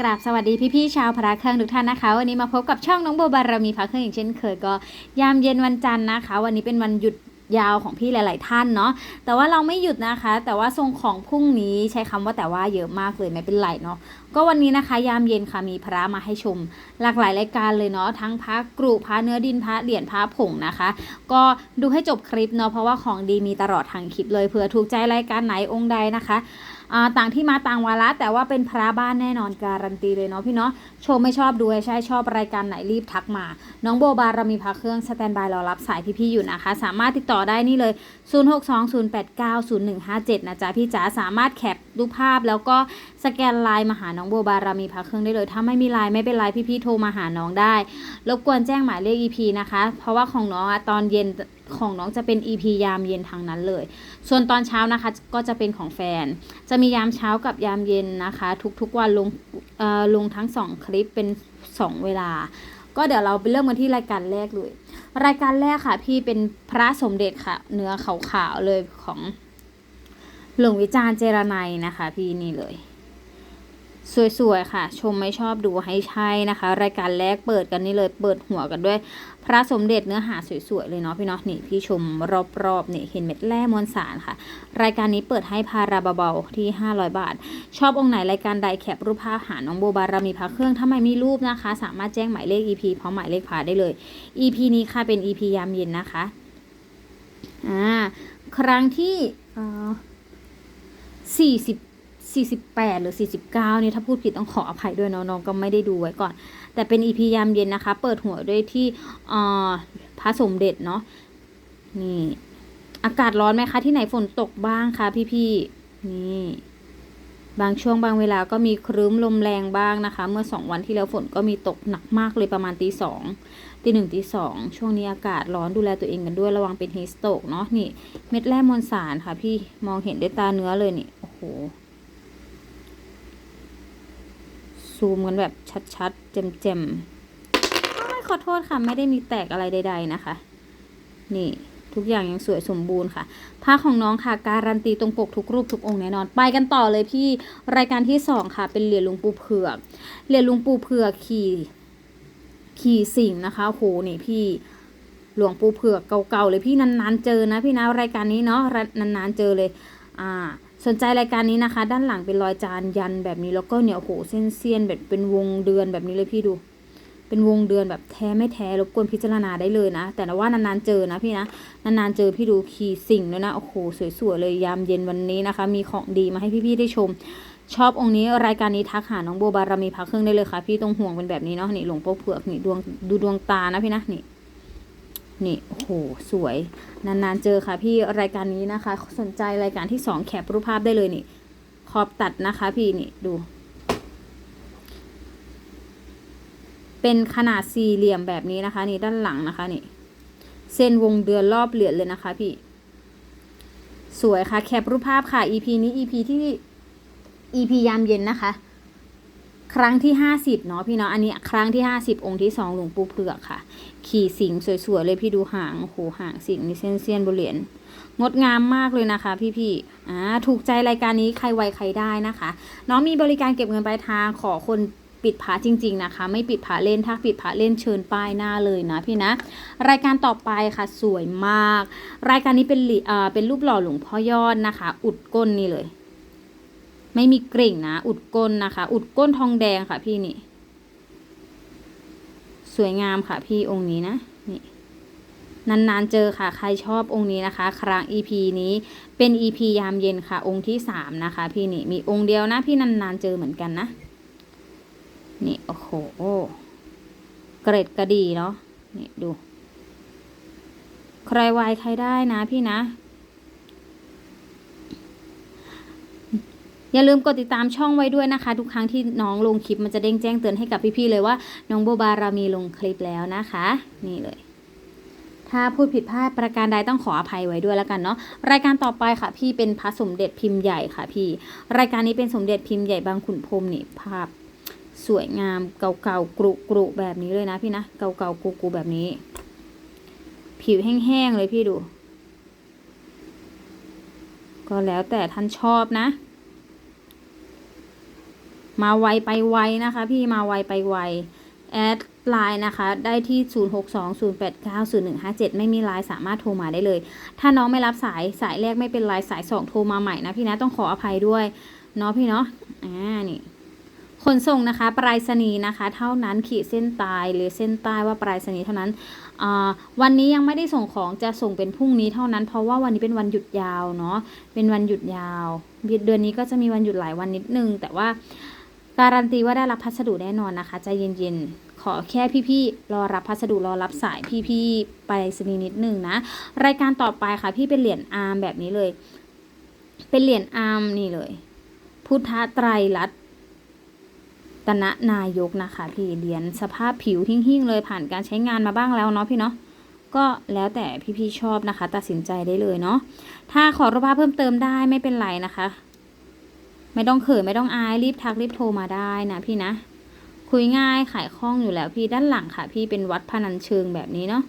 กราบสวัสดีพี่ๆชาวพระเครื่องทุกท่านนะคะ วันนี้มาพบกับช่องน้องโบบารมีพระเครื่องอย่างเช่นเคยก็ยามเย็นวันจันทร์นะคะ วันนี้เป็นวันหยุดยาวของพี่หลาย ๆ ท่านเนาะแต่ว่าเราไม่หยุดนะคะ แต่ว่าทรงของพรุ่งนี้ใช้คำว่าแต่ว่าเยอะมากเลยไม่เป็นไรเนาะก็วันนี้นะคะ ยามเย็นค่ะมีพระมาให้ชม หลากหลายรายการเลยเนาะทั้งพระกรุพระเนื้อดินพระเหรียญพระผงนะคะ ก็ดูให้จบคลิปเนาะเพราะว่าของดีมีตลอดทางคลิปเลยเผื่อถูกใจรายการไหนองค์ใดนะคะ ต่างที่มาต่างวาระแต่ว่าเป็นพระบ้านแน่นอนการันตีเลยเนาะพี่เนาะชมไม่ชอบดูให้ใช่ชอบรายการไหนรีบทักมา น้องโบบารมีพระเครื่องสแตนบายรอรับสายพี่ๆอยู่นะคะ สามารถติดต่อได้นี่เลย0620890157 นะจ๊ะพี่จ๋าสามารถแคปรูปภาพ แล้วก็สแกนไลน์มาหาน้องโบบารมีพระเครื่องได้เลย ถ้าไม่มีไลน์ไม่เป็นไรพี่ๆโทรมาหาน้องได้ รบกวนแจ้งหมายเลข EP นะคะ เพราะว่าของน้องอะตอนเย็นของน้องจะเป็น EP ยามเย็นทางนั้นเลย ส่วนตอนเช้านะคะก็จะเป็นของแฟน จะมียามเช้ากับยามเย็นนะคะ ทุกๆวันลงลงทั้งสองคลิปเป็น 2 เวลา ก็เดี๋ยวเราไปเริ่มกันที่รายการแรกเลย รายการแรกค่ะพี่เป็นพระสมเด็จค่ะ เนื้อขาวๆเลยของหลวงวิจารณ์เจรไนนะคะ พี่นี่เลย สวยๆ ค่ะ ชมไม่ชอบดูให้ใช่นะคะ รายการแรกเปิดกันนี่เลยเปิดหัวกันด้วย พระสมเด็จเนื้อหาสวยๆ เลยเนาะพี่เนาะนี่พี่ชมรอบๆเนี่ยเห็นเม็ดแร่มวลสารค่ะ รายการนี้เปิดให้พาราเบาๆที่ 500 บาท ชอบองค์ไหนรายการใดแคปรูปภาพหาน้องโบบารมีพระเครื่องถ้าไม่มีรูปนะคะ สามารถแจ้งหมายเลข EP พร้อมหมายเลขพาได้เลย EP นี้ค่ะเป็น EP ยามเย็นนะคะอ่าครั้งที่เอ่อสี่สิบ สี่สิบแปดหรือสี่สิบเก้านี่ถ้าพูดผิดต้องขออภัยด้วยเนาะน้องก็ไม่ได้ดูไว้ก่อน แต่เป็น EP ยามเย็นนะคะ เปิดหัวด้วยที่อ่อพระสมเด็จเนาะนี่ อากาศร้อนไหมคะที่ไหนฝนตกบ้างคะพี่ๆนี่บางช่วงบางเวลาก็มีครึ้มลมแรงบ้างนะคะ เมื่อสองวันที่แล้วฝนก็มีตกหนักมากเลยประมาณตีสองตีหนึ่งตีสองช่วงนี้อากาศร้อนดูแลตัวเองกันด้วยระวังเป็นฮีสโตกเนาะนี่ เม็ดแร่มวลสารค่ะพี่มองเห็นด้วยตาเนื้อเลยนี่ โอ้โห ซูมกันแบบชัดๆเจ็มๆขอโทษค่ะ ไม่ได้มีแตกอะไรใด ๆนะคะ นี่ทุกอย่างยังสวยสมบูรณ์ค่ะผ้าของน้องค่ะ การันตีตรงปกทุกรูปทุกองค์แน่นอน ไปกันต่อเลยพี่รายการที่สองค่ะ เป็นเหรียญลุงปูเผือกเหรียญลุงปูเผือกขี่ขี่สิงนะคะโหนี่พี่หลวงปูเผือกเก่าๆเลยพี่นานๆเจอนะพี่นะรายการนี้เนาะนานๆเจอเลย อ่า สนใจรายการนี้นะคะ ด้านหลังเป็นรอยจานยันแบบนี้แล้วก็เนี่ยโอ้โหเส้นเซียนแบบเป็นวงเดือนแบบนี้เลยพี่ดู เป็นวงเดือนแบบแท้ไม่แท้รบกวนพิจารณาได้เลยนะ แต่ว่านานๆเจอนะพี่นะนานๆเจอพี่ดูขี่สิ่งด้วยนะโอ้โหสวยๆเลยยามเย็นวันนี้นะคะ มีของดีมาให้พี่ๆได้ชม ชอบองค์นี้รายการนี้ทักหาน้องโบบารมีพักเครื่องได้เลยค่ะ พี่ตรงห่วงเป็นแบบนี้เนาะนี่หลวงพ่อเผือกนี่ดวงดูดวงตานะพี่นะนี่ นี่โอ้โหสวย นานๆเจอค่ะพี่รายการนี้นะคะ สนใจรายการที่สองแคปรูปภาพได้เลยนี่ ขอบตัดนะคะพี่นี่ดู เป็นขนาดสี่เหลี่ยมแบบนี้นะคะ นี่ด้านหลังนะคะนี่เส้นวงเดือนรอบเหรียญเลยนะคะพี่ สวยค่ะแคปรูปภาพค่ะ EP นี้ EP ที่ EP ยามเย็นนะคะ ครั้งที่ห้าสิบเนาะพี่เนาะอันนี้ครั้งที่ห้าสิบองค์ที่สองหลวงปู่เผือกค่ะ ขี่สิงสวยๆเลยพี่ดูหางโอ้โหหางสิงนี่เส้นเซียนบริเวณงดงามมากเลยนะคะ พี่ๆอ่าถูกใจรายการนี้ใครไวใครได้นะคะ น้องมีบริการเก็บเงินปลายทางขอคนปิดผาจริง ๆนะคะ ไม่ปิดผาเล่นถ้าปิดผาเล่นเชิญป้ายหน้าเลยนะพี่นะ รายการต่อไปค่ะสวยมาก รายการนี้เป็นอ่าเป็นรูปหล่อหลวงพ่อยอดนะคะ อุดก้นนี่เลย ไม่มีกริ่งนะ อุดก้นนะคะ อุดก้นทองแดงค่ะพี่นี่ สวยงามค่ะพี่องค์นี้นะนี่นานๆเจอค่ะ ใครชอบองค์นี้นะคะ ครั้ง EP นี้เป็น EP ยามเย็นค่ะ องค์ที่สามนะคะ พี่นี่มีองค์เดียวนะ พี่นานๆเจอเหมือนกันนะ นี่โอ้โหเกรดกระดีเนาะนี่ดู ใครวายใครได้นะพี่นะ อย่าลืมกดติดตามช่องไว้ด้วยนะคะ ทุกครั้งที่น้องลงคลิปมันจะเด้งแจ้งเตือนให้กับพี่ๆเลยว่า น้องโบบารามีลงคลิปแล้วนะคะ นี่เลย ถ้าพูดผิดพลาดประการใดต้องขออภัยไว้ด้วยแล้วกันเนาะรายการต่อไปค่ะ พี่เป็นพระสมเด็จพิมพ์ใหญ่ค่ะ พี่ รายการนี้เป็นสมเด็จพิมพ์ใหญ่บางขุนพรมนี่ภาพสวยงามเก่าๆกรุกรุแบบนี้เลยนะพี่นะเก่าๆกรุกรุแบบนี้ ผิวแห้งๆเลยพี่ดู ก็แล้วแต่ท่านชอบนะ มาไวไปไวนะคะ พี่มาไวไปไวแอดไลน์นะคะ ได้ที่ 0620890157 ไม่มีไลน์สามารถโทรมาได้เลย ถ้าน้องไม่รับสายสายแรกไม่เป็นไรสายสองโทรมาใหม่นะพี่นะต้องขออภัยด้วยเนาะพี่เนาะอ่านี่ขนส่งนะคะปลายนีย์นะคะ เท่านั้นขีดเส้นตายหรือเส้นใต้ว่าปลายนีย์เท่านั้นวันนี้ยังไม่ได้ส่งของจะส่งเป็นพรุ่งนี้เท่านั้น เพราะว่าวันนี้เป็นวันหยุดยาวเนาะเป็นวันหยุดยาวเดือนนี้ก็จะมีวันหยุดหลายวันนิดนึง แต่ว่า การันตีว่าได้รับพัสดุแน่นอนนะคะใจเย็นๆ ขอแค่พี่ๆ รอรับพัสดุรอรับสายพี่ๆ ไปรษณีนิดนึงนะ รายการต่อไปค่ะ พี่เป็นเหรียญอาร์มแบบนี้เลย เป็นเหรียญอาร์มนี่เลย พุทธไตรลัตตนะนายกนะคะ พี่เหรียญสภาพผิวหิ่งๆ เลยผ่านการใช้งานมาบ้างแล้วเนาะพี่เนาะก็แล้วแต่พี่ๆชอบนะคะ ตัดสินใจได้เลยเนาะถ้าขอรูปภาพเพิ่มเติมได้ไม่เป็นไรนะคะ ไม่ต้องเขินไม่ต้องอายรีบทักรีบโทรมาได้นะพี่นะ คุยง่ายขายคล่องอยู่แล้วพี่ด้านหลังค่ะ พี่เป็นวัดพนัญเชิงแบบนี้เนาะ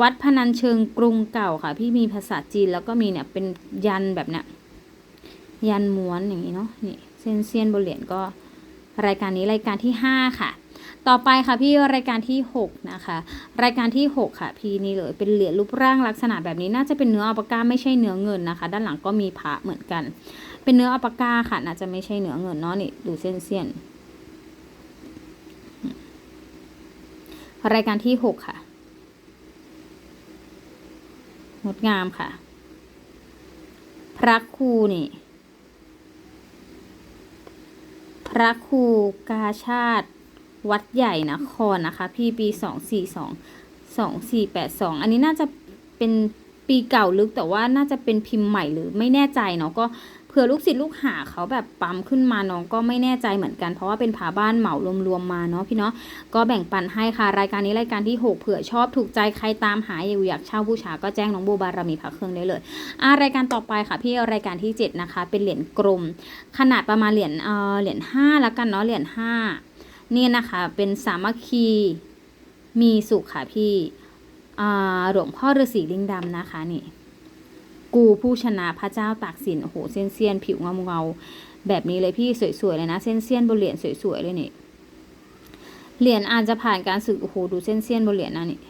วัดพนัญเชิงกรุงเก่าค่ะ พี่มีภาษาจีนแล้วก็มีเนี่ยเป็นยันแบบเนี้ยยันม้วนอย่างนี้เนาะนี่เส้นเซียนบนเหรียญก็รายการนี้รายการที่ 5 ค่ะ ต่อไปค่ะพี่รายการที่ 6 นะคะ รายการที่ 6 ค่ะ พี่นี่เลยเป็นเหรียญรูปร่างลักษณะแบบนี้น่าจะเป็นเนื้ออัลปาก้าไม่ใช่เนื้อเงินนะคะ ด้านหลังก็มีพระเหมือนกัน เป็นเนื้ออัปาก้าค่ะน่าจะไม่ใช่เนื้อเงินเนาะนี่ดูเส้นเสี้ยนรายการที่6ค่ะ งดงามค่ะ พระครูนี่ พระครูกาชาติวัดใหญ่นะครนะคะพี่ปีสองสี่สองสองสี่แปดสองอันนี้น่าจะเป็นปีเก่าลึกแต่ว่าน่าจะเป็นพิมพ์ใหม่หรือไม่แน่ใจเนาะก็ ผื่อลูกศิษย์ลูกหาเขาแบบปั๊มขึ้นมาน้องก็ไม่แน่ใจเหมือนกันเพราะว่าเป็นผาบ้านเหมารวมๆมาเนาะพี่เนาะก็แบ่งปันให้ค่ะ รายการนี้รายการที่หกเผื่อชอบถูกใจใครตามหาอยู่อยากเช่าบูชาก็แจ้งน้องโบบารมีพระเครื่องได้เลยอ่ารายการต่อไปค่ะพี่รายการที่ 7 นะคะ เป็นเหรียญกลมขนาดประมาณเหรียญเอ่อเหรียญห้าแล้วกันเนาะเหรียญห้านี่นะคะเป็นสามัคคีมีสุขค่ะพี่หลวงพ่อฤาษีลิงดำนะคะนี่ กูผู้ชนะพระเจ้าตากสินโอ้โหเส้นเซียนผิวเงาเงาแบบนี้เลยพี่สวยๆเลยนะ เส้นเซียนบนเหรียญสวยๆเลยนี่เหรียญอาจจะผ่านการสึกโอ้โหดูเส้นเซียนบนเหรียญนะนี่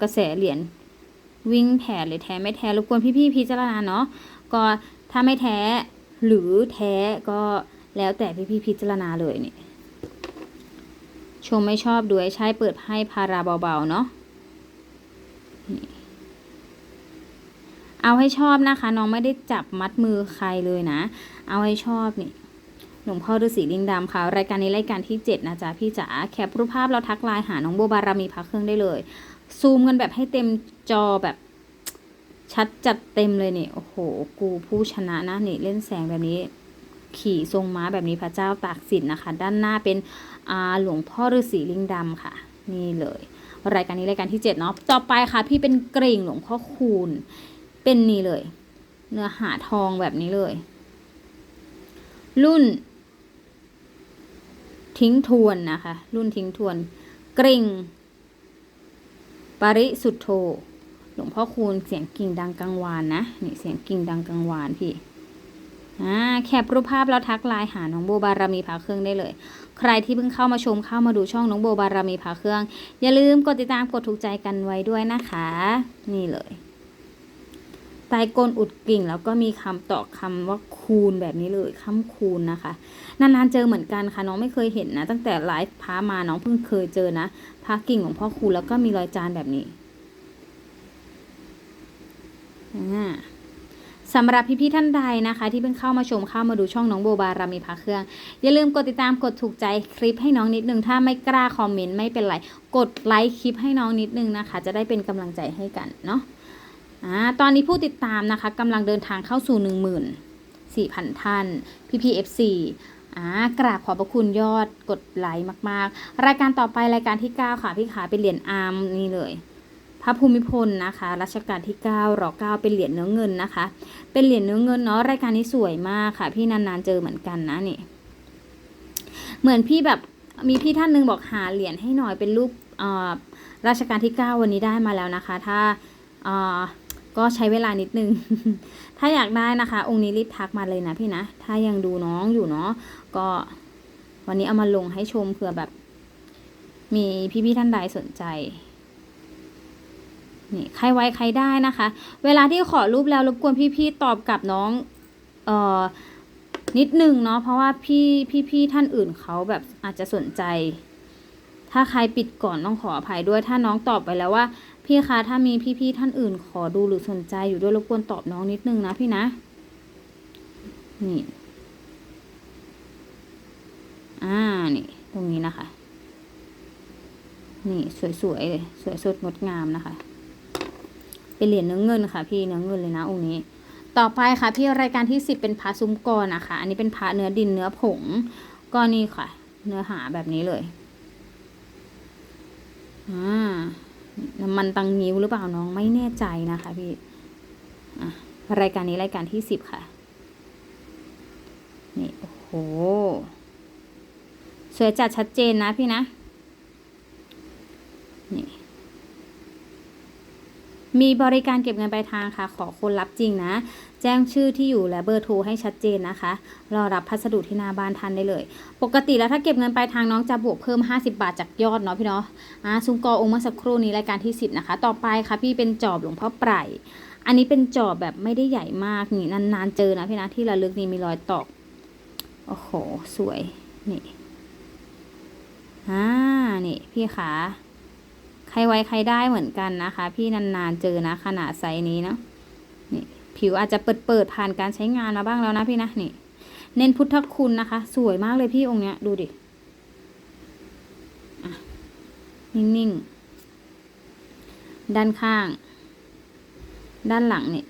กระแสเหรียญวิ่งแผ่หรือแท้ไม่แท้รบกวนพี่ๆพิจารณาเนาะก็ถ้าไม่แท้หรือแท้ก็แล้วแต่พี่ๆพิจารณาเลยนี่ชมไม่ชอบด้วยใช้เปิดให้พาราเบาๆเนาะนี่ เอาให้ชอบนะคะ น้องไม่ได้จับมัดมือใครเลยนะ เอาให้ชอบนี่หลวงพ่อฤาษีลิงดำค่ะ รายการนี้รายการที่ 7 นะจ๊ะพี่จ๋าแคปรูปภาพเราทักไลน์หาน้องโบบารมีพักเครื่องได้เลย ซูมกันแบบให้เต็มจอแบบชัดจัดเต็มเลยนี่โอ้โห กูผู้ชนะนะนี่เล่นแสงแบบนี้ ขี่ทรงม้าแบบนี้พระเจ้าตากสินนะคะ ด้านหน้าเป็นหลวงพ่อฤาษีลิงดำค่ะ นี่เลย รายการนี้รายการที่เจ็ดเนาะต่อไปค่ะ พี่เป็นเกรงหลวงพ่อคูณ เป็นนี่เลย เนื้อหาทองแบบนี้เลย รุ่น ทิ้งทวนนะคะ รุ่นทิ้งทวน กริงปริสุทธโธหลวงพ่อคูณเสียงกิ่งดังกังวานนะนี่เสียงกิ่งดังกังวานพี่อ่าแคปรูปภาพแล้วทักไลน์หาน้องโบบารมีพาเครื่องได้เลย ใครที่เพิ่งเข้ามาชมเข้ามาดูช่องน้องโบบารมีพาเครื่อง อย่าลืมกดติดตามกดถูกใจกันไว้ด้วยนะคะ นี่เลย ใต้ก้นอุดกิ่ง แล้วก็มีคำต่อคำว่าคูณแบบนี้เลยคำคูณนะคะ นานๆเจอเหมือนกันค่ะน้องไม่เคยเห็นนะ ตั้งแต่ไลฟ์พามาน้องเพิ่งเคยเจอนะพากิ่งของพ่อคูณแล้วก็มีรอยจานแบบนี้อ่าสำหรับพี่ๆท่านใดนะคะ ที่เพิ่งเข้ามาชมเข้ามาดูช่องน้องโบบารามีพาเครื่อง อย่าลืมกดติดตามกดถูกใจคลิปให้น้องนิดนึงถ้าไม่กล้าคอมเมนต์ไม่เป็นไร กดไลค์คลิปให้น้องนิดนึงนะคะ จะได้เป็นกำลังใจให้กันเนาะ อ่าตอนนี้ผู้ติดตามนะคะกำลังเดินทางเข้าสู่ 1 4 0 0 0 ท่าน PPFC อ่ากราบขอบพระคุณยอดกดไลค์มาก ๆ รายการต่อไปรายการที่ 9 ค่ะพี่ขาเป็นเหรียญอาร์มนี่เลย พระภูมิพลนะคะรัชกาลที่9รอ9เป็นเหรียญเนื้อเงินนะคะ เป็นเหรียญเนื้อเงินเนาะรายการนี้สวยมากค่ะ พี่นานๆเจอเหมือนกันนะนี่ เหมือนพี่แบบมีพี่ท่านหนึงบอกหาเหรียญให้หน่อยเป็นรูปเอ่อรัชกาลที่ 9 วันนี้ได้มาแล้วนะคะ ถ้าอ่อ ก็ใช้เวลานิดนึง ถ้าอยากได้นะคะ องค์นี้รีบทักมาเลยนะพี่นะ ถ้ายังดูน้องอยู่เนาะ ก็วันนี้เอามาลงให้ชมเผื่อแบบ มีพี่ๆท่านใดสนใจ นี่ใครไว้ใครได้นะคะ เวลาที่ขอรูปแล้วรบกวนพี่ๆตอบกลับน้อง เอ่อ นิดนึงเนาะ เพราะว่าพี่พี่ๆท่านอื่นเขาแบบอาจจะสนใจ ถ้าใครปิดก่อนต้องขออภัยด้วย ถ้าน้องตอบไปแล้วว่า พี่คะถ้ามีพี่ๆท่านอื่นขอดูหรือสนใจอยู่ด้วยรบกวนตอบน้องนิดนึงนะพี่นะ นี่ อ่า นี่ ตรงนี้นะคะ นี่สวยๆเลยสวยสดงดงามนะคะ เป็นเหรียญเนื้อเงินค่ะ พี่เนื้อเงินเลยนะองค์นี้ต่อไปค่ะ พี่รายการที่สิบเป็นพระซุ้มกรนะคะ อันนี้เป็นพระเนื้อดินเนื้อผงก็นี่ค่ะ เนื้อหาแบบนี้เลยอ่า น้ำมันตังนิ้วหรือเปล่าน้องไม่แน่ใจนะคะพี่อะรายการนี้รายการที่สิบค่ะ นี่โอ้โหสวยจัดชัดเจนนะพี่นะ นี่ มีบริการเก็บเงินปลายทางค่ะ ขอคนรับจริงนะ แจ้งชื่อที่อยู่และเบอร์โทรให้ชัดเจนนะคะ รอรับพัสดุที่หน้าบ้านทันได้เลย ปกติแล้วถ้าเก็บเงินปลายทางน้องจะบวกเพิ่ม 50 บาทจากยอดเนาะพี่เนาะอ่าซุ้มกอองค์เมื่อสักครู่นี้รายการที่ 10 นะคะ ต่อไปค่ะพี่เป็นจอบหลวงพ่อไพรอันนี้เป็นจอบแบบไม่ได้ใหญ่มากนี่นานๆเจอนะพี่นะที่ระลึกนี่มีรอยตอกโอ้โห สวย นี่อ่านี่ พี่ขา ใครไว้ใครได้เหมือนกันนะคะ พี่นานๆเจอนะ ขนาดไซส์นี้เนาะนี่ผิวอาจจะเปิดเปิดๆผ่านการใช้งานมาบ้างแล้วนะพี่นะนี่ เน้นพุทธคุณนะคะ สวยมากเลยพี่องค์เนี้ยดูดินิ่งๆ ด้านข้าง ด้านหลังเนี่ย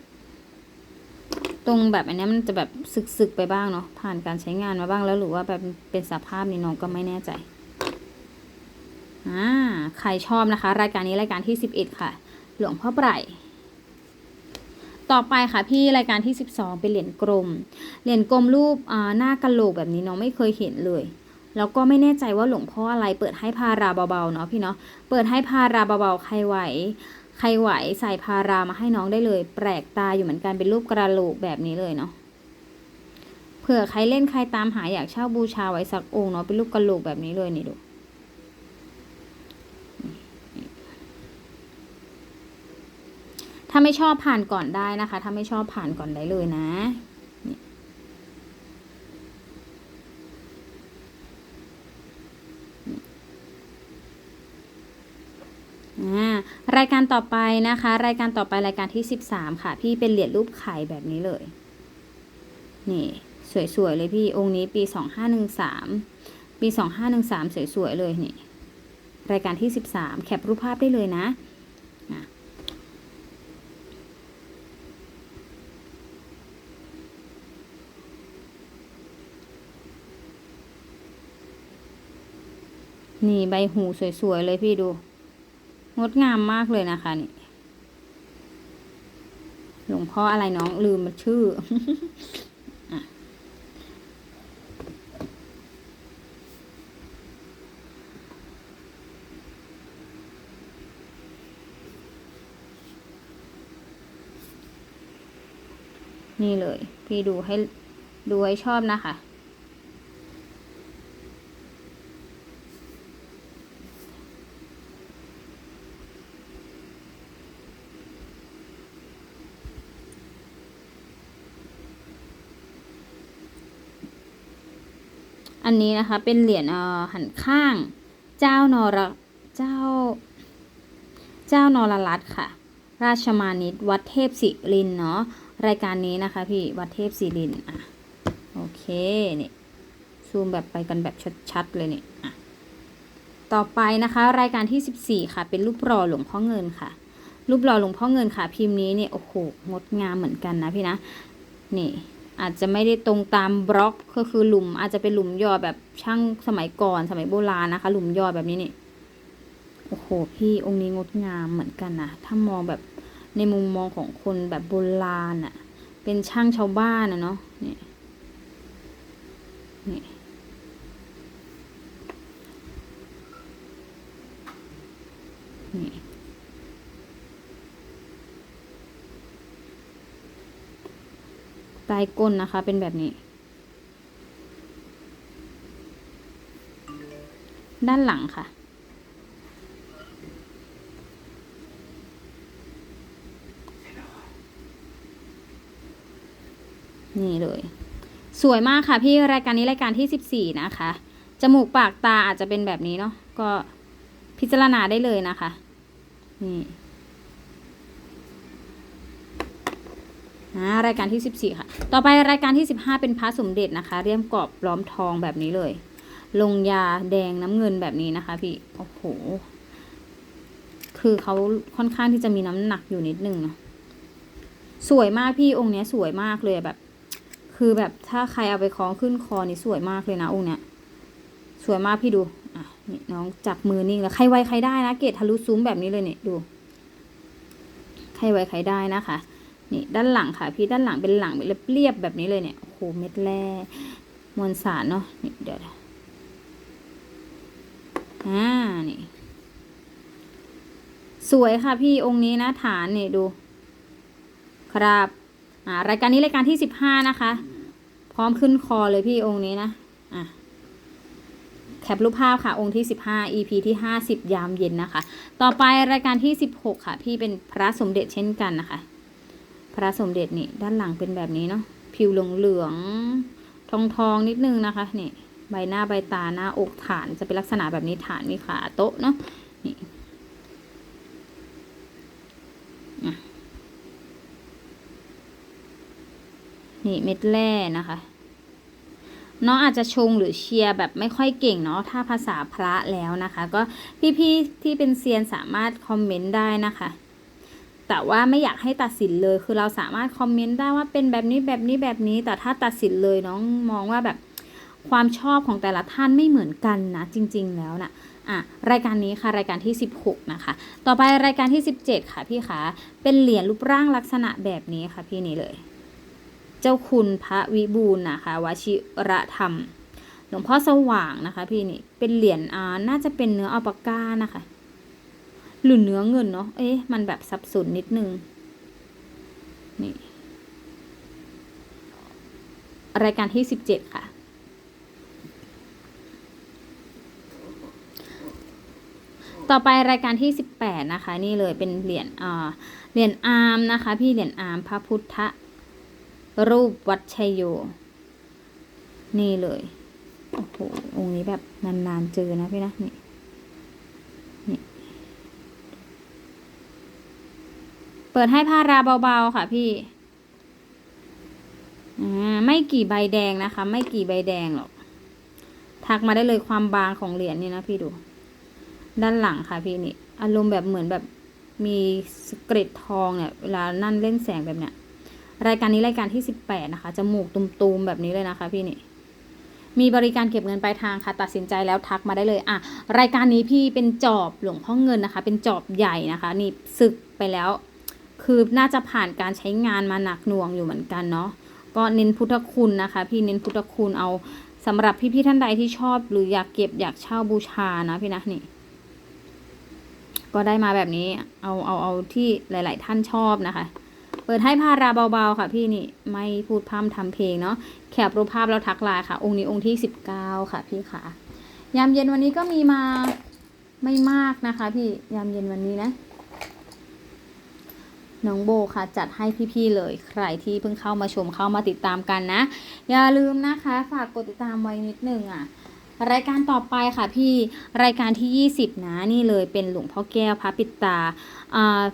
ตรงแบบอันเนี้ยมันจะแบบสึกๆ ไปบ้างเนาะ ผ่านการใช้งานมาบ้างแล้วหรือว่าแบบเป็นสภาพนี้น้องก็ไม่แน่ใจ อ่าใครชอบนะคะ รายการนี้รายการที่ 11 ค่ะ หลวงพ่อไพรต่อไปค่ะพี่รายการที่ 12 เป็นเหรียญกลมเหรียญกลมรูปหน้ากะโหลกแบบนี้เน้องไม่เคยเห็นเลย แล้วก็ไม่แน่ใจว่าหลวงพ่ออะไรเปิดให้พาราเบาๆเนาะพี่เนาะเปิดให้พาราเบาๆใครไหวใครไหวใส่พารามาให้น้องได้เลย แปลกตาอยู่เหมือนกันเป็นรูปกระโหลกแบบนี้เลยเนาะเผื่อใครเล่นใครตามหาอยากเช่าบูชาไว้สักองค์เนาะเป็นรูปกระโหลกแบบนี้เลยนี่ดูาไม่ชอบผ่านก่อนได้นะคะ ถ้าไม่ชอบผ่านก่อนได้เลยนะนี่อ่ารายการต่อไปนะคะ รายการต่อไปรายการที่สิบสามค่ะ พี่เป็นเหรียญรูปไข่แบบนี้เลย นี่ สวย ๆ เลยพี่องค์นี้ปีสองห้าหนึ่งสามปีสองห้าหนึ่งสามสวย ๆ เลยนี่ รายการที่สิบสามแคปรูปภาพได้เลยนะอะ นี่ใบหูสวยๆเลยพี่ดู งดงามมากเลยนะคะนี่ หลวงพ่ออะไรน้องลืมมันชื่ออะนี่เลย พี่ดูให้ดูให้ชอบนะคะ อันนี้นะคะเป็นเหรียญหันข้าง เจ้านรเจ้า เจ้านรรัตค่ะ ราชมานิตวัดเทพศิรินเนาะรายการนี้นะคะพี่วัดเทพศิรินอะโอเคนี่ซูมแบบไปกันแบบชัดๆเลยเนี่อะต่อไปนะคะรายการที่ 14 ค่ะ เป็นรูปรอหลวงพ่อเงินค่ะ รูปรอหลวงพ่อเงินค่ะ พิมพ์นี้เนี่ยโอ้โหงดงามเหมือนกันนะพี่นะนี่ อาจจะไม่ได้ตรงตามบล็อกก็คือหลุม อาจจะเป็นหลุมยอแบบช่างสมัยก่อนสมัยโบราณนะคะ หลุมยอแบบนี้นี่โอ้โหพี่องค์นี้งดงามเหมือนกันนะถ้ามองแบบในมุมมองของคนแบบโบราณอะเป็นช่างชาวบ้านอะเนาะนี่นี่นี่ ปลายก้นนะคะ เป็นแบบนี้ ด้านหลังค่ะ นี่เลย สวยมากค่ะพี่รายการนี้รายการที่สิบสี่นะคะ จมูกปากตาอาจจะเป็นแบบนี้เนาะก็พิจารณาได้เลยนะคะ นี่ อ่ารายการที่สิบสี่ค่ะ ต่อไปรายการที่สิบห้าเป็นพระสมเด็จนะคะ เรียมกรอบล้อมทองแบบนี้เลย ลงยาแดงน้ำเงินแบบนี้นะคะ พี่ โอ้โห คือเขาค่อนข้างที่จะมีน้ำหนักอยู่นิดนึงเนาะ สวยมากพี่องค์เนี้ยสวยมากเลยแบบ คือแบบถ้าใครเอาไปคล้องขึ้นคอนี่สวยมากเลยนะองค์เนี้ย สวยมากพี่ดู อะนี่น้องจับมือนิ่งแล้วใครไวใครได้นะ เกตทะลุซุ้มแบบนี้เลยเนี่ยดูใครไวใครได้นะคะ นี่ด้านหลังค่ะ พี่ด้านหลังเป็นหลังเรียบๆแบบนี้เลยเนี่ยโอ้โหเม็ดแร่มวลสารเนาะนี่เดี๋ยวอ่านี่ สวยค่ะพี่องค์นี้นะฐานนี่ดู ครับอ่ารายการนี้รายการที่สิบห้านะคะ พร้อมขึ้นคอเลยพี่องค์นี้นะอะแคปรูปภาพค่ะ องค์ที่ 15 EP ที่ 50 ยามเย็นนะคะ ต่อไปรายการที่ 16 ค่ะ พี่เป็นพระสมเด็จเช่นกันนะคะ พระสมเด็จนี่ด้านหลังเป็นแบบนี้เนาะผิวเหลืองๆทองทองนิดนึงนะคะนี่ใบหน้าใบตาหน้าอกฐานจะเป็นลักษณะแบบนี้ฐานมีขาโต๊ะเนาะนี่นี่เม็ดแร่นะคะน้องอาจจะชงหรือเชียร์แบบไม่ค่อยเก่งเนาะถ้าภาษาพระแล้วนะคะ ก็พี่ๆที่เป็นเซียนสามารถคอมเมนต์ได้นะคะ แต่ว่าไม่อยากให้ตัดสินเลย คือเราสามารถคอมเมนต์ได้ว่าเป็นแบบนี้แบบนี้แบบนี้ แต่ถ้าตัดสินเลยน้องมองว่าแบบความชอบของแต่ละท่านไม่เหมือนกันนะจริง ๆ แล้วนะอะรายการนี้ค่ะรายการที่ 16 นะคะ ต่อไปรายการที่ 17 ค่ะพี่คะเป็นเหรียญรูปร่างลักษณะแบบนี้ค่ะพี่นี่เลย เจ้าคุณพระวิบูลย์นะคะวชิระธรรมหลวงพ่อสว่างนะคะพี่นี่เป็นเหรียญอ่าน่าจะเป็นเนื้ออัลปาก้านะคะ หรือเนื้อเงินเนาะ เอ๊ะ มันแบบสับสนนิดนึง นี่ รายการที่สิบเจ็ดค่ะ ต่อไปรายการที่สิบแปดนะคะ นี่เลยเป็นเหรียญอ่าเหรียญอาร์มนะคะ พี่เหรียญอาร์มพระพุทธรูปวัดชัยโย นี่เลย โอ้โห องค์นี้แบบนานๆเจอนะพี่นะ นี่ นี่ เปิดให้พาราเบาๆค่ะพี่อ่าไม่กี่ใบแดงนะคะ ไม่กี่ใบแดงหรอกทักมาได้เลยความบางของเหรียญนี่นะพี่ดู ด้านหลังค่ะพี่นี่ อารมณ์แบบเหมือนแบบมีสกริดทองเนี่ยเวลานั่นเล่นแสงแบบเนี้ยรายการนี้รายการที่สิบแปดนะคะจมูกตุมๆแบบนี้เลยนะคะ พี่นี่มีบริการเก็บเงินปลายทางค่ะ ตัดสินใจแล้วทักมาได้เลย อะ รายการนี้พี่เป็นจอบหลวงพ่อเงินนะคะ เป็นจอบใหญ่นะคะ นี่ศึกไปแล้ว คือน่าจะผ่านการใช้งานมาหนักหน่วงอยู่เหมือนกันเนาะก็เน้นพุทธคุณนะคะ พี่เน้นพุทธคุณเอาสำหรับพี่ๆท่านใดที่ชอบ หรืออยากเก็บอยากเช่าบูชานะพี่นะนี่ก็ได้มาแบบนี้เอาเอาเอาที่หลาย ๆ ท่านชอบนะคะ เปิดให้พาราเบาๆค่ะ พี่นี่ไม่พูดพร่ำทำเพลงเนาะแคปรูปภาพแล้วทักไลน์ค่ะ องค์นี้องค์ที่สิบเก้าค่ะพี่ค่ะ ยามเย็นวันนี้ก็มีมาไม่มากนะคะ พี่ยามเย็นวันนี้นะ น้องโบค่ะจัดให้พี่ๆเลยใครที่เพิ่งเข้ามาชมเข้ามาติดตามกันนะ อย่าลืมนะคะฝากกดติดตามไว้นิดนึงอะรายการต่อไปค่ะพี่รายการที่ 20 นะนี่เลยเป็นหลวงพ่อแก้วพระปิดตา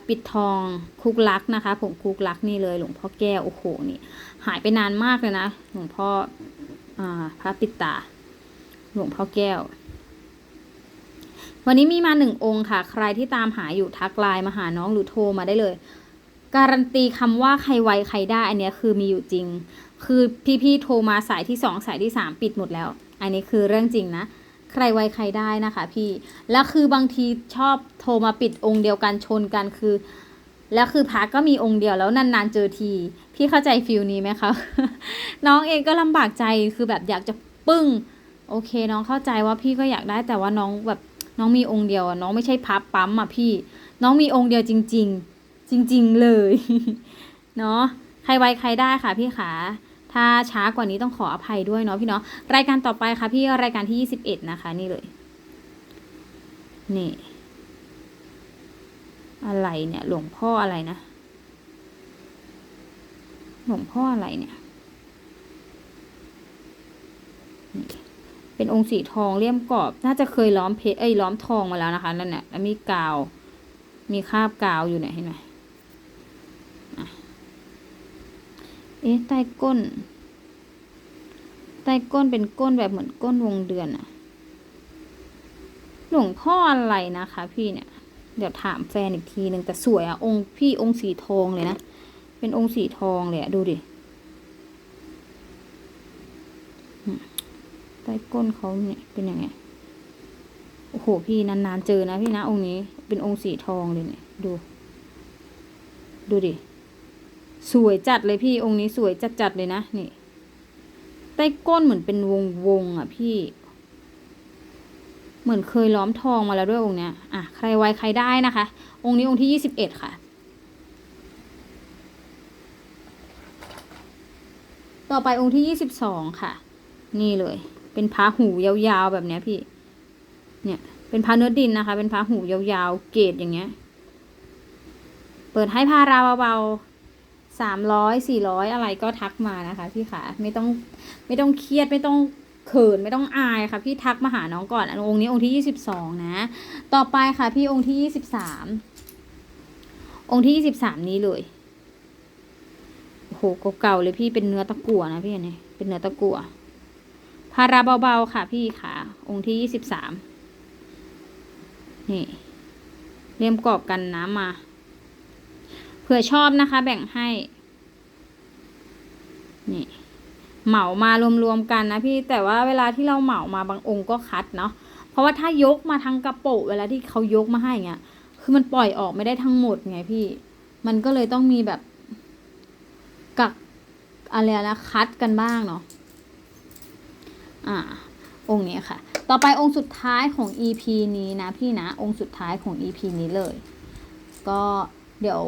ปิดทองคุกลักนะคะผมคุกลักนี่เลยหลวงพ่อแก้วโอ้โหนี่หายไปนานมากเลยนะหลวงพ่ออพระปิดตา หลวงพ่อแก้ว วันนี้มีมาหนึ่งองค์ค่ะ ใครที่ตามหาอยู่ทักไลน์มาหาน้องหรือโทรมาได้เลย การันตีคำว่าใครไวใครได้อันเนี้ยคือมีอยู่จริง คือพี่ๆโทรมาสายที่สองสายที่สามปิดหมดแล้ว อันนี้คือเรื่องจริงนะ ใครไวใครได้นะคะ พี่ แล้วคือบางทีชอบโทรมาปิดองค์เดียวกันชนกันคือ แล้วคือพักก็มีองค์เดียวแล้วนานๆเจอที พี่เข้าใจฟิลนี้ไหมคะน้องเองก็ลำบากใจคือแบบอยากจะปึ้ง โอเค น้องเข้าใจว่าพี่ก็อยากได้แต่ว่าน้องแบบน้องมีองค์เดียวน้องไม่ใช่พับปั๊มอะพี่ น้องมีองค์เดียวจริง ๆ จริงๆเลย เนาะใครไวใครได้ค่ะพี่ขาถ้าช้ากว่านี้ต้องขออภัยด้วยเนาะพี่เนาะรายการต่อไปค่ะพี่รายการที่21นะคะ นี่เลย นี่ อะไรเนี่ย หลวงพ่ออะไรนะ หลวงพ่ออะไรเนี่ยเป็นองค์สีทองเลี่ยมกรอบ น่าจะเคยล้อมเพชรเอ้ยล้อมทองมาแล้วนะคะนั่นเนี่ยแล้วมีกาว มีคราบกาวอยู่เนี่ยเห็นไหมอะ เอ๊ะใต้ก้น ใต้ก้นเป็นก้นแบบเหมือนก้นวงเดือนอะหลวงพ่ออะไรนะคะ พี่เนี่ย เดี๋ยวถามแฟนอีกทีหนึ่งแต่สวยอะองค์พี่องค์สีทองเลยนะ เป็นองค์สีทองเลยอะดูดิใต้ก้นเขาเนี่ยเป็นยังไง โอ้โห พี่นานๆเจอนะพี่นะองค์นี้ เป็นองค์สีทองเลยเนี่ย ดู ดูดิ สวยจัดเลยพี่องค์นี้สวยจัดๆเลยนะนี่ใต้ก้นเหมือนเป็นวงวงอะพี่ เหมือนเคยล้อมทองมาแล้วด้วยองค์เนี้ยอะใครไวใครได้นะคะ องค์นี้องค์ที่ยี่สิบเอ็ดค่ะ ต่อไปองค์ที่ยี่สิบสองค่ะ นี่เลย เป็นพระหูยาวๆแบบเนี้ยพี่ เนี่ย เป็นพระเนื้อดินนะคะ เป็นพระหูยาวๆเกรดอย่างเงี้ย เปิดให้พาราเบาๆ สามร้อยสี่ร้อยอะไรก็ทักมานะคะพี่ขาไม่ต้องไม่ต้องเครียดไม่ต้องเขินไม่ต้องอายค่ะพี่ทักมาหาน้องก่อนอันองค์นี้องค์ที่ยี่สิบสองนะ ต่อไปค่ะพี่องค์ที่ยี่สิบสามองค์ที่ยี่สิบสามนี้เลยโอ้โหเก่าๆเลยพี่เป็นเนื้อตะกั่วนะพี่อันนี้เป็นเนื้อตะกั่วพาราเบาๆค่ะพี่ขาองค์ที่ยี่สิบสามนี่เรียมกรอบกันน้ำมา เผื่อชอบนะคะ แบ่งให้ นี่ เหมามารวมๆกันนะพี่ แต่ว่าเวลาที่เราเหมามาบางองค์ก็คัดเนาะ เพราะว่าถ้ายกมาทั้งกระโปะเวลาที่เขายกมาให้เงี้ย คือมันปล่อยออกไม่ได้ทั้งหมดไงพี่ มันก็เลยต้องมีแบบ กักอะไรนะคัดกันบ้างเนาะ อ่า องค์นี้ค่ะ ต่อไปองค์สุดท้ายของ EP นี้นะพี่นะ องค์สุดท้ายของ EP นี้เลย ก็เดี๋ยว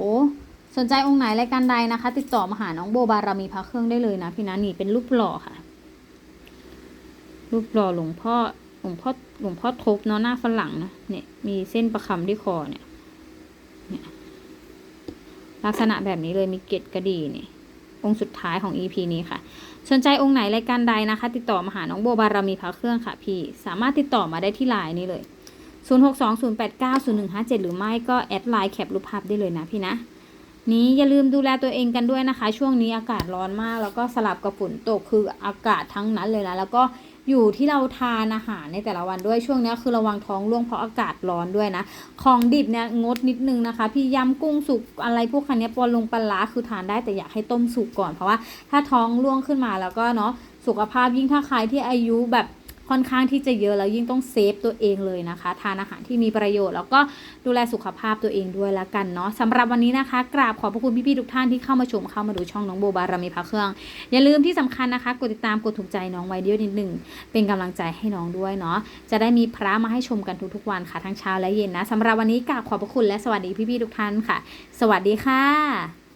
สนใจองค์ไหนรายการใดนะคะ ติดต่อมาหาน้องโบบารมีพระเครื่องได้เลยนะพี่นะนี่เป็นรูปหล่อค่ะ รูปหล่อหลวงพ่อหลวงพ่อหลวงพ่อทบเนาะหน้าฝรั่งนะเนี่ยมีเส้นประคำที่คอเนี่ยเนี่ย ลักษณะแบบนี้เลยมีเกล็ดกระดี่นี่องค์สุดท้ายของ EP นี้ค่ะ สนใจองค์ไหนรายการใดนะคะ ติดต่อมาหาน้องโบบารมีพระเครื่องค่ะพี่ สามารถติดต่อมาได้ที่ไลน์นี้เลย 0620890157 หรือไม่ก็แอดไลน์แคปรูปภาพได้เลยนะพี่นะ นี้อย่าลืมดูแลตัวเองกันด้วยนะคะ ช่วงนี้อากาศร้อนมาก แล้วก็สลับกับฝนตกคืออากาศทั้งนั้นเลยนะแล้วก็อยู่ที่เราทานอาหารในแต่ละวันด้วยช่วงนี้คือระวังท้องร่วงเพราะอากาศร้อนด้วยนะ ของดิบเนี่ยงดนิดนึงนะคะ พี่ยำกุ้งสุกอะไรพวกคันนี้ยปลงปลาร้าคือทานได้แต่อยากให้ต้มสุกก่อนเพราะว่าถ้าท้องร่วงขึ้นมาแล้วก็เนาะสุขภาพยิ่งถ้าใครที่อายุแบบ ค่อนข้างที่จะเยอะแล้วยิ่งต้องเซฟตัวเองเลยนะคะ ทานอาหารที่มีประโยชน์ แล้วก็ดูแลสุขภาพตัวเองด้วยละกันเนาะสำหรับวันนี้นะคะ กราบขอบพระคุณพี่ๆทุกท่านที่เข้ามาชมเข้ามาดูช่องน้องโบบารมีพระเครื่อง อย่าลืมที่สำคัญนะคะ กดติดตามกดถูกใจน้องไว้เดียวนิดหนึ่งเป็นกำลังใจให้น้องด้วยเนาะจะได้มีพระมาให้ชมกันทุกๆวันค่ะทั้งเช้าและเย็นนะสำหรับวันนี้กราบขอบพระคุณและสวัสดีพี่ๆทุกท่านค่ะ สวัสดีค่ะ